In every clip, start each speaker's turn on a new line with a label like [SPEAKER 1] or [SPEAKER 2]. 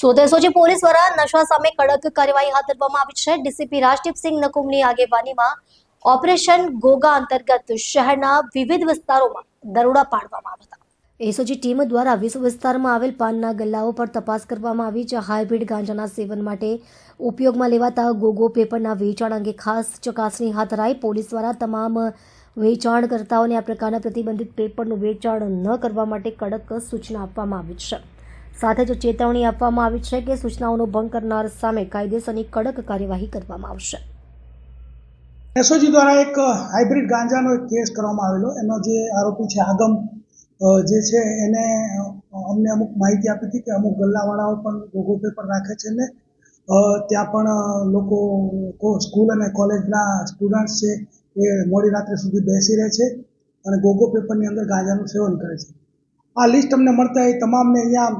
[SPEAKER 1] સુરત જે પોલીસ દ્વારા નશા સામે કડક કાર્યવાહી હાથ ધરવામાં આવી છે. ડીસીપી રાજદીપસિંહ નકુમની આગેવાનીમાં ઓપરેશન ગોગા અંતર્ગત શહેરના વિવિધ વિસ્તારોમાં દરોડા પાડવામાં આવ્યા હતા. એસઓજી ટીમ દ્વારા વિશ્વ વિસ્તારમાં આવેલ પાનના ગલ્લાઓ પર તપાસ કરવામાં આવી છે. હાઇબ્રિડ ગાંજાના સેવન માટે ઉપયોગમાં લેવાતા ગોગો પેપરના વેચાણ અંગે ખાસ ચકાસણી હાથ ધરાઈ પોલીસ દ્વારા તમામ વેચાણકર્તાઓને આ પ્રકારના પ્રતિબંધિત પેપરનું વેચાણ ન કરવા માટે કડક સૂચના આપવામાં આવી છે. સાથે જ ચેતવણી આપવામાં આવી છે કે સૂચનાઓનો ભંગ કરનાર સામે કાયદેસરની કડક કાર્યવાહી કરવામાં આવશે.
[SPEAKER 2] એસઓજી દ્વારા એક હાઇબ્રિડ ગાંજાનો એક કેસ કરવામાં આવેલો. એનો જે આરોપી છે આગમ જે છે એને અમને અમુક માહિતી આપી હતી કે અમુક ગલ્લાવાળાઓ પણ ગોગો પેપર રાખે છે ને ત્યાં પણ લોકો સ્કૂલ અને કોલેજના સ્ટુડન્ટ્સ છે એ મોડી રાત્રે સુધી બેસી રહે છે અને ગોગો પેપરની અંદર ગાંજાનું સેવન કરે છે. આ લિસ્ટ અમને મળતા એ તમામને અહીંયા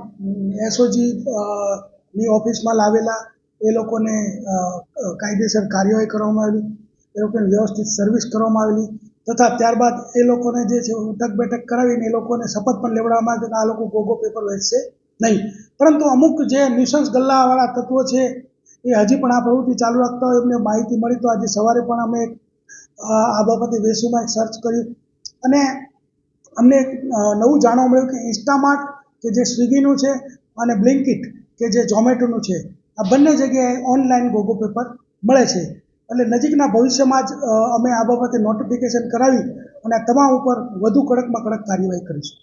[SPEAKER 2] એસઓજી ની ઓફિસમાં લાવેલા એ લોકોને કાયદેસર કાર્યવાહી કરવામાં આવી, એ લોકોને વ્યવસ્થિત સર્વિસ કરવામાં આવેલી તથા ત્યારબાદ એ લોકોને જે છે ઉઠક બેઠક કરાવીને એ લોકોને શપથ પણ લેવડાવવામાં આવે કે આ લોકો ગોગો પેપર વેચશે નહીં. પરંતુ અમુક જે નિશંસ ગલ્લાવાળા તત્વો છે એ હજી પણ આ પ્રવૃત્તિ ચાલુ રાખતા હોય, એમને માહિતી મળી તો આજે સવારે પણ અમે આ બાબતે વેસુમાં સર્ચ કર્યું અને અમને નવું જાણવા મળ્યું કે ઇન્સ્ટામાર્ટ કે જે સ્વિગીનું છે અને બ્લિંકિટ કે જે ઝોમેટોનું છે, આ બંને જગ્યાએ ઓનલાઈન ગોગો પેપર મળે છે. એટલે નજીકના ભવિષ્યમાં જ અમે આ બાબતે નોટિફિકેશન કરાવી અને તમામ ઉપર વધુ કડકમાં કડક કાર્યવાહી કરીશું.